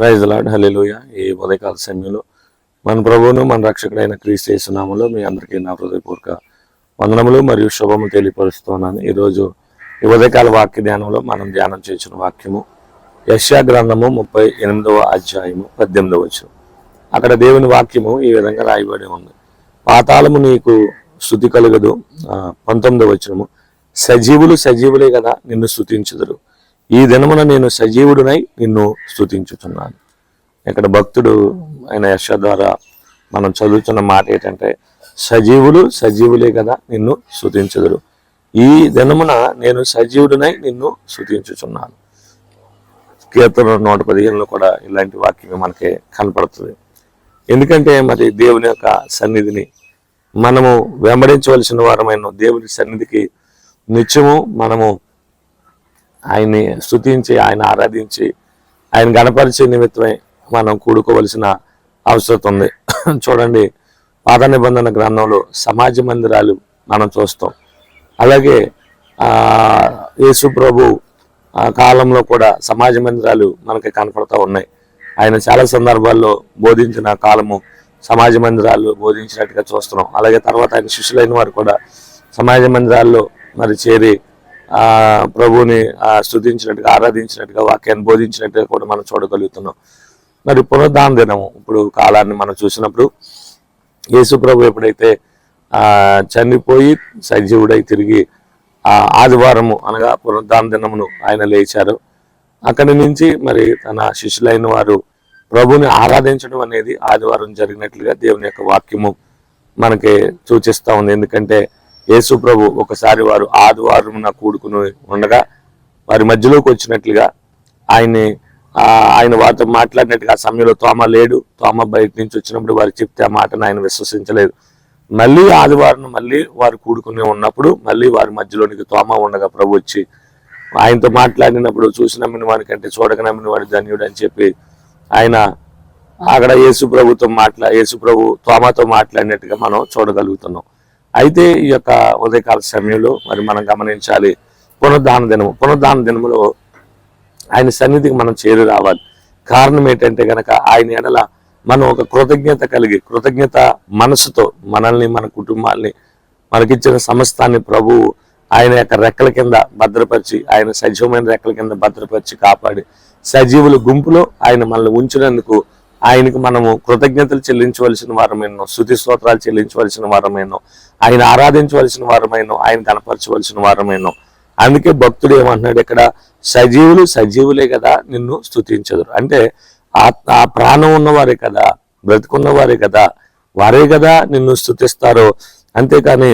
Praise lord hallelujah ఈ ఉదయకాల సమయంలో మన ప్రభువును మన రక్షకుడైన క్రీస్తు యేసునామములో మీ అందరికీ నా హృదయపూర్వక వందనములు మరియు శుభము తెలియపరుస్తున్నాను. ఈరోజు ఈ ఉదయకాల వాక్య ధ్యానంలో మనం ధ్యానం చేసిన వాక్యము యశ్యా గ్రంథము ముప్పై ఎనిమిదవ అధ్యాయము పద్దెనిమిదవ వచనం. అక్కడ దేవుని వాక్యము ఈ విధంగా రాయబడి ఉంది. పాతాళము నీకు శృతి కలుగదు. పంతొమ్మిదవ వచనము. సజీవులు సజీవులే కదా నిన్ను స్థుతించుదురు. ఈ దినమున నేను సజీవుడునై నిన్ను స్థుతించుతున్నాను ఇక్కడ భక్తుడు ఆయన యశ ద్వారా మనం చదువుతున్న మాట ఏంటంటే సజీవులు సజీవులే కదా నిన్ను స్థుతించుదురు ఈ దినమున నేను సజీవుడునై నిన్ను స్థుతించుచున్నాను కీర్తన నూట పదిహేనులో కూడా ఇలాంటి వాక్యం మనకి కనపడుతుంది. ఎందుకంటే మరి దేవుని యొక్క సన్నిధిని మనము వెంబడించవలసిన వారమైన దేవుని సన్నిధికి నిత్యము మనము ఆయన్ని స్థుతించి ఆయన ఆరాధించి ఆయన గణపరిచే నిమిత్తమే మనం కూడుకోవలసిన అవసరం ఉంది. చూడండి పాత నిబంధన గ్రంథంలో సమాజ మందిరాలు మనం చూస్తాం. అలాగే యేసు ప్రభు కాలంలో కూడా సమాజ మందిరాలు మనకి కనపడతా ఉన్నాయి. ఆయన చాలా సందర్భాల్లో బోధించిన కాలము సమాజ మందిరాలు బోధించినట్టుగా చూస్తున్నాం. అలాగే తర్వాత ఆయన శిష్యులైన వారు కూడా సమాజ మందిరాల్లో మరి చేరి ప్రభువుని స్థుతించినట్టుగా ఆరాధించినట్టుగా వాక్యాన్ని బోధించినట్టుగా కూడా మనం చూడగలుగుతున్నాం. మరి పునరుద్ధాన దినము ఇప్పుడు కాలాన్ని మనం చూసినప్పుడు యేసు ప్రభు ఎప్పుడైతే ఆ చనిపోయి సజీవుడై తిరిగి ఆ ఆదివారము అనగా పునరుద్ధాన దినమును ఆయన లేచారు. అక్కడి నుంచి మరి తన శిష్యులైన వారు ప్రభుని ఆరాధించడం అనేది ఆదివారం జరిగినట్లుగా దేవుని యొక్క వాక్యము మనకి సూచిస్తూ ఉంది. ఎందుకంటే యేసుప్రభు ఒకసారి వారు ఆదివారం కూడుకుని ఉండగా వారి మధ్యలోకి వచ్చినట్లుగా ఆయన్ని ఆయన వారితో మాట్లాడినట్టుగా ఆ సమయంలో తోమ లేడు. తోమ బయట నుంచి వచ్చినప్పుడు వారు చెప్తే ఆ మాటను ఆయన విశ్వసించలేదు. మళ్ళీ ఆదివారం మళ్ళీ వారు కూడుకుని ఉన్నప్పుడు మళ్ళీ వారి మధ్యలోనికి తోమ ఉండగా ప్రభు వచ్చి ఆయనతో మాట్లాడినప్పుడు చూసి నమ్మిన వాడికంటే చూడక నమ్మిన వాడు ధన్యుడు అని చెప్పి ఆయన అక్కడ యేసు ప్రభుతో మాట్లా యేసు ప్రభు తోమతో మాట్లాడినట్టుగా మనం చూడగలుగుతున్నాం. అయితే ఈ యొక్క ఉదయకాల సమయంలో మరి మనం గమనించాలి పునరుద్ధాన దినము. పునరుద్ధాన దినములో ఆయన సన్నిధికి మనం చేరి రావాలి. కారణం ఏంటంటే గనక ఆయన ఎడల మనం ఒక కృతజ్ఞత కలిగి కృతజ్ఞత మనసుతో మనల్ని మన కుటుంబాల్ని మనకిచ్చిన సమస్తాన్ని ప్రభువు ఆయన యొక్క రెక్కల కింద భద్రపరిచి ఆయన సజీవమైన రెక్కల కింద భద్రపరిచి కాపాడి సజీవుల గుంపులో ఆయన మనల్ని ఉంచినందుకు ఆయనకు మనము కృతజ్ఞతలు చెల్లించవలసిన వారమేనో శృతి స్తోత్రాలు చెల్లించవలసిన వారమేనో ఆయన ఆరాధించవలసిన వారమేనో ఆయన కనపరచవలసిన వారమేనో అందుకే భక్తుడు ఏమంటున్నాడు ఇక్కడ సజీవులు సజీవులే కదా నిన్ను స్తుతించదురు. అంటే ఆ ఆ ప్రాణం ఉన్నవారే కదా బ్రతుకున్నవారే కదా వారే కదా నిన్ను స్థుతిస్తారు అంతేకాని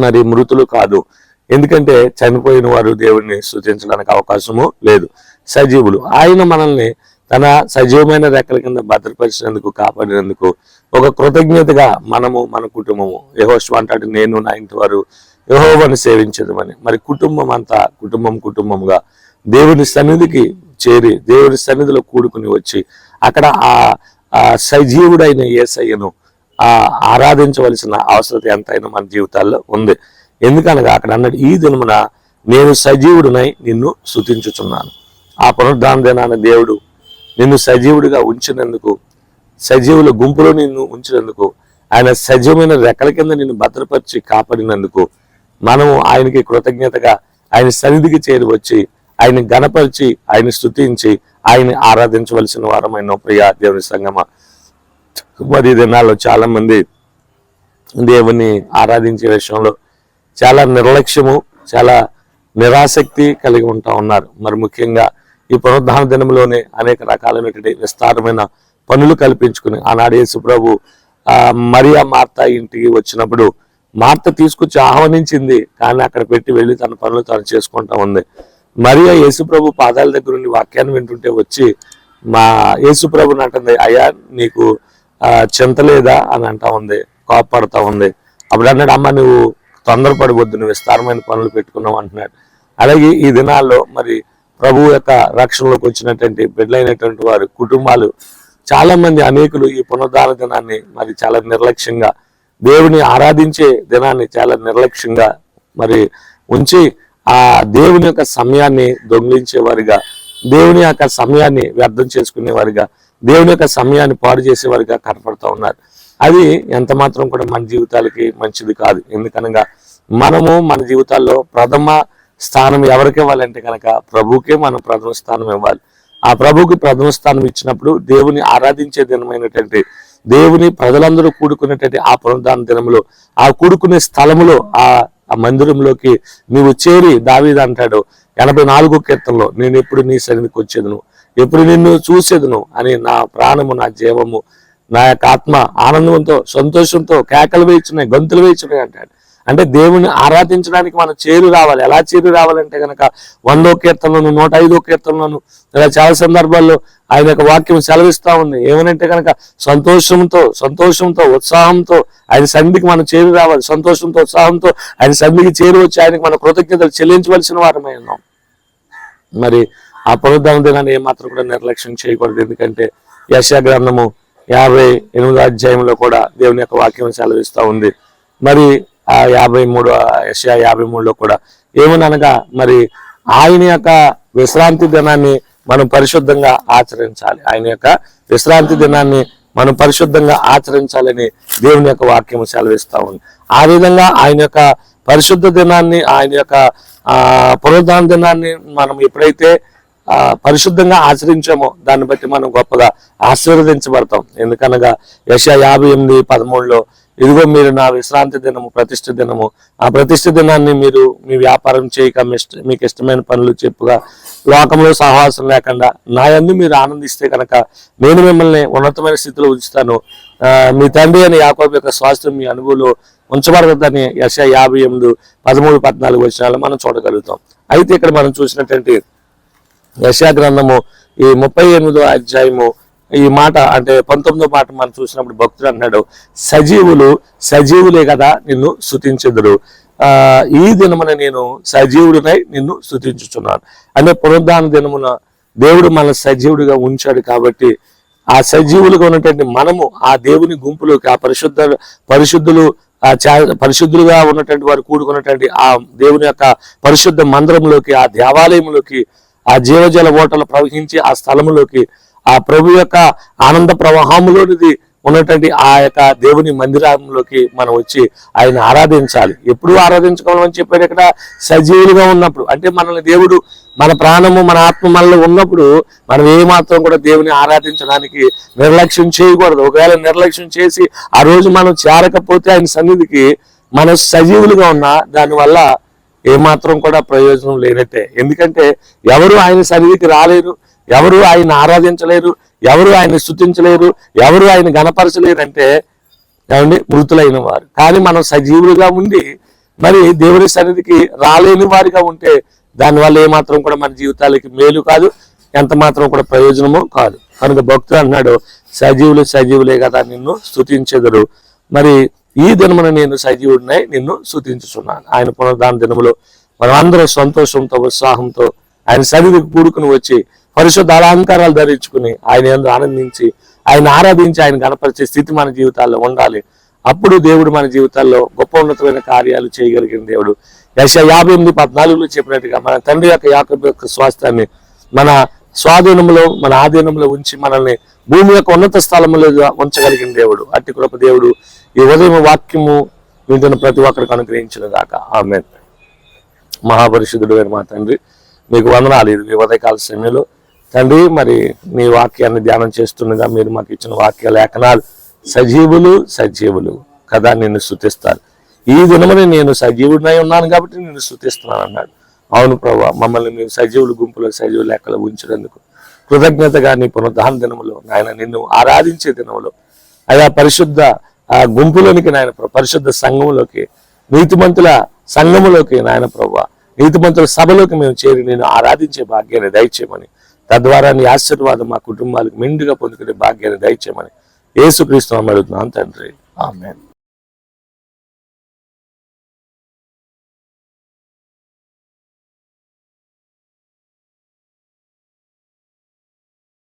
మరి మృతులు కాదు. ఎందుకంటే చనిపోయిన వారు దేవుడిని స్థుతించడానికి అవకాశము లేదు. సజీవులు. ఆయన మనల్ని తన సజీవమైన రెక్కల కింద భద్రపరిచినందుకు కాపాడినందుకు ఒక కృతజ్ఞతగా మనము మన కుటుంబము యహోష్వ అంటాడు నేను నా ఇంటి వారు యహోవని సేవించదమని. మరి కుటుంబం అంతా కుటుంబం కుటుంబంగా దేవుని సన్నిధికి చేరి దేవుని సన్నిధిలో కూడుకుని వచ్చి అక్కడ ఆ సజీవుడైన ఏసయ్యను ఆ ఆరాధించవలసిన అవసరం ఎంతైనా మన జీవితాల్లో ఉంది. ఎందుకనగా అక్కడ అన్నాడు ఈ దినమున నేను సజీవుడినై నిన్ను శుతించుచున్నాను ఆ పునరుద్ధాన దినాన దేవుడు నిన్ను సజీవుడిగా ఉంచినందుకు సజీవుల గుంపులో నిన్ను ఉంచినందుకు ఆయన సజీవమైన రెక్కల కింద నిన్ను భద్రపరిచి కాపాడినందుకు మనము ఆయనకి కృతజ్ఞతగా ఆయన సన్నిధికి చేరి వచ్చి ఆయన గణపరిచి ఆయన స్తుతించి ఆయన ఆరాధించవలసిన వారమైన ప్రియ దేవుని సంగమ. మరి దినాల్లో చాలా మంది దేవుని ఆరాధించే విషయంలో చాలా నిర్లక్ష్యము చాలా నిరాసక్తి కలిగి ఉంటా ఉన్నారు. మరి ముఖ్యంగా ఈ పునరుద్ధాన దినంలోనే అనేక రకాలైనటువంటి విస్తారమైన పనులు కల్పించుకుని ఆనాడు యేసుప్రభు మరియా మార్త ఇంటికి వచ్చినప్పుడు మార్త తీసుకొచ్చి ఆహ్వానించింది. కానీ అక్కడ పెట్టి వెళ్ళి తన పనులు తను చేసుకుంటా ఉంది. మరియా యేసుప్రభు పాదాల దగ్గర ఉండి వాక్యాన్ని వింటుంటే వచ్చి మా యేసుప్రభుని అంటుంది అయ్యా నీకు చింత లేదా? అని అంటా ఉంది. కోపపడతా ఉంది. అప్పుడు అన్నాడు అమ్మ నువ్వు తొందరపడవద్దు. నువ్వు విస్తారమైన పనులు పెట్టుకున్నావు అంటున్నాడు. అలాగే ఈ దినాల్లో మరి ప్రభు యొక్క రక్షణలోకి వచ్చినటువంటి బిడ్డలైనటువంటి వారి కుటుంబాలు చాలా మంది అనేకులు ఈ పునరుద్ధార దినాన్ని మరి చాలా నిర్లక్ష్యంగా దేవుని ఆరాధించే దినాన్ని చాలా నిర్లక్ష్యంగా మరి ఉంచి ఆ దేవుని యొక్క సమయాన్ని దొంగిలించే వారిగా దేవుని యొక్క సమయాన్ని వ్యర్థం చేసుకునేవారిగా దేవుని యొక్క సమయాన్ని పాడు చేసేవారిగా కనపడుతూ ఉన్నారు. అది ఎంత మాత్రం కూడా మన జీవితాలకి మంచిది కాదు. ఎందుకనగా మనము మన జీవితాల్లో ప్రథమ స్థానం ఎవరికి ఇవ్వాలంటే కనుక ప్రభుకే మనం ప్రథమ స్థానం ఇవ్వాలి. ఆ ప్రభుకి ప్రథమ స్థానం ఇచ్చినప్పుడు దేవుని ఆరాధించే దినమైనటువంటి దేవుని ప్రజలందరూ కూడుకునేటువంటి ఆ పునరుద్ధాన దినములో ఆ కూడుకునే స్థలములో ఆ ఆ మందిరంలోకి నీవు చేరి దావీదు అంటాడు ఎనభై నాలుగు కీర్తనలో నేను ఎప్పుడు నీ సన్నిధికి వచ్చేదను? ఎప్పుడు నిన్ను చూసేదను? అని నా ప్రాణము నా జీవము నా యొక్క ఆత్మ ఆనందంతో సంతోషంతో కేకలు వేయించున్నాయి గొంతులు వేయించున్నాయి అంటాడు. అంటే దేవుని ఆరాధించడానికి మనం చేరు రావాలి. ఎలా చేరు రావాలంటే కనుక వందో కీర్తనలను నూట ఐదో కీర్తనలను ఇలా చాలా సందర్భాల్లో ఆయన యొక్క వాక్యం సెలవిస్తా ఉంది. ఏమనంటే కనుక సంతోషంతో సంతోషంతో ఉత్సాహంతో ఆయన సన్నిధికి మనం చేరు రావాలి. సంతోషంతో ఉత్సాహంతో ఆయన సన్నిధికి చేరు వచ్చి ఆయనకి మన కృతజ్ఞతలు చెల్లించవలసిన వారమై ఉన్నాం. మరి ఆ పునరుద్ధరణ దినాన్ని ఏమాత్రం కూడా నిర్లక్ష్యం చేయకూడదు. ఎందుకంటే యశా గ్రంథము యాభై ఎనిమిదో అధ్యాయంలో కూడా దేవుని యొక్క వాక్యం సెలవిస్తూ ఉంది. మరి యాభై మూడు ఏషియా యాభై మూడులో కూడా. ఏమనగా మరి ఆయన యొక్క విశ్రాంతి దినాన్ని మనం పరిశుద్ధంగా ఆచరించాలి. ఆయన యొక్క విశ్రాంతి దినాన్ని మనం పరిశుద్ధంగా ఆచరించాలని దేవుని యొక్క వాక్యం సెలవిస్తా ఉంది. ఆ విధంగా ఆయన యొక్క పరిశుద్ధ దినాన్ని ఆయన యొక్క ఆ పునరుద్ధాన దినాన్ని మనం ఎప్పుడైతే ఆ పరిశుద్ధంగా ఆచరించామో దాన్ని బట్టి మనం గొప్పగా ఆశీర్వదించబడతాం. ఎందుకనగా యశ యాభై ఎనిమిది పదమూడులో ఇదిగో మీరు నా విశ్రాంతి దినము ప్రతిష్ఠ దినము. ఆ ప్రతిష్ఠ దినాన్ని మీరు మీ వ్యాపారం చేయక మీకు ఇష్టమైన పనులు చెప్పుగా లోకంలో సహవాసం లేకుండా నా యందు మీరు ఆనందిస్తే కనుక నేను మిమ్మల్ని ఉన్నతమైన స్థితిలో ఉంచుతాను. మీ తండ్రి అని యాకోబు యొక్క స్వాస్థ్యం మీ అనుభవంలో ఉంచబడదని యశ యాభై ఎనిమిది పదమూడు పద్నాలుగు వచ్చినాలు మనం చూడగలుగుతాం. అయితే ఇక్కడ మనం చూసినటువంటి యశా గ్రంథము ఈ ముప్పై ఎనిమిదో అధ్యాయము ఈ మాట అంటే పంతొమ్మిదో మాట మనం చూసినప్పుడు భక్తుడు అన్నాడు సజీవులు సజీవులే కదా నిన్ను స్థుతించెదరు ఆ ఈ దినమున నేను సజీవుడినై నిన్ను స్థుతించుచున్నాను అంటే పునరుద్ధాన దినమున దేవుడు మన సజీవుడిగా ఉంచాడు కాబట్టి ఆ సజీవులుగా ఉన్నటువంటి మనము ఆ దేవుని గుంపులోకి ఆ పరిశుద్ధ పరిశుద్ధులు ఆ పరిశుద్ధులుగా ఉన్నటువంటి వారు కూడుకున్నటువంటి ఆ దేవుని యొక్క పరిశుద్ధ మందిరంలోకి ఆ దేవాలయంలోకి ఆ జీవజల ఓటలు ప్రవహించి ఆ స్థలములోకి ఆ ప్రభు యొక్క ఆనంద ప్రవాహములోనిది ఉన్నటువంటి ఆ యొక్క దేవుని మందిరంలోకి మనం వచ్చి ఆయన ఆరాధించాలి. ఎప్పుడు ఆరాధించుకోవాలని చెప్పాడు ఇక్కడ? సజీవులుగా ఉన్నప్పుడు. అంటే మనల్ని దేవుడు మన ప్రాణము మన ఆత్మ మనలో ఉన్నప్పుడు మనం ఏ మాత్రం కూడా దేవుని ఆరాధించడానికి నిర్లక్ష్యం చేయకూడదు. ఒకవేళ నిర్లక్ష్యం చేసి ఆ రోజు మనం చేరకపోతే ఆయన సన్నిధికి మనం సజీవులుగా ఉన్నా దానివల్ల ఏమాత్రం కూడా ప్రయోజనం లేనట్టే. ఎందుకంటే ఎవరు ఆయన సన్నిధికి రాలేరు. ఎవరు ఆయన ఆరాధించలేరు? ఎవరు ఆయన స్థుతించలేరు? ఎవరు ఆయన గణపరచలేరు అంటే ఏమండి? మృతులైన వారు. కానీ మనం సజీవులుగా ఉండి మరి దేవుని సన్నిధికి రాలేని వారిగా ఉంటే దానివల్ల ఏమాత్రం కూడా మన జీవితాలకి మేలు కాదు ఎంత మాత్రం కూడా ప్రయోజనము కాదు. కనుక భక్తుడు అన్నాడు సజీవులు సజీవులే కదా నిన్ను స్థుతించెదరు. మరి ఈ దినమున నేను సజీవుడినై నిన్ను స్థుతించుచున్నాను. ఆయన పునరుద్ధాన దినములో మనం అందరూ సంతోషంతో ఉత్సాహంతో ఆయన సన్నిధికి కూడుకుని వచ్చి పరిశుద్ధ అలంకారాలు ధరించుకుని ఆయన ఎందు ఆనందించి ఆయన ఆరాధించి ఆయన గణపరిచే స్థితి మన జీవితాల్లో ఉండాలి. అప్పుడు దేవుడు మన జీవితాల్లో గొప్ప ఉన్నతమైన కార్యాలు చేయగలిగిన దేవుడు. యశ యాభై ఎనిమిది పద్నాలుగులో చెప్పినట్టుగా మన తండ్రి యొక్క యాకబు యొక్క స్వాస్థ్యాన్ని మన స్వాధీనంలో మన ఆధీనంలో ఉంచి మనల్ని భూమి యొక్క ఉన్నత స్థలంలో ఉంచగలిగిన దేవుడు. అట్టి కృప దేవుడు ఈ ఉదయం వాక్యము వింటున్న ప్రతి ఒక్కరికి అనుగ్రహించిన దాకా ఆమె మహాపరిషుద్ధుడు మా తండ్రి మీకు వందనాలు. ఇది ఉదయకాల సమయంలో తండ్రి మరి నీ వాక్యాన్ని ధ్యానం చేస్తుండగా మీరు మాకు ఇచ్చిన వాక్య లేఖనాలు సజీవులు సజీవులు కదా నిన్ను శృతిస్తారు ఈ దినమని నేను సజీవుడినై ఉన్నాను కాబట్టి నిన్ను శృతిస్తున్నాను అన్నాడు. అవును ప్రభా మమ్మల్ని మీరు సజీవులు గుంపులో సజీవులు లెక్కలు ఉంచినందుకు కృతజ్ఞతగా నీ పునరుద్ధాన దినములో నాయన నిన్ను ఆరాధించే దినములో అయా పరిశుద్ధ ఆ గుంపులోనికి నాయన పరిశుద్ధ సంఘములోకి నీతిమంతుల సంఘములోకి నాయన ప్రభు నీతిమంతుల సభలోకి మేము చేరి నేను ఆరాధించే భాగ్యాన్ని దయచేయమని తద్వారా నీ ఆశీర్వాదం మా కుటుంబాలకు మెండుగా పొందుకునే భాగ్యాన్ని దయచేయమని యేసుక్రీస్తు అడుగుతున్నాను తండ్రి. ఆమె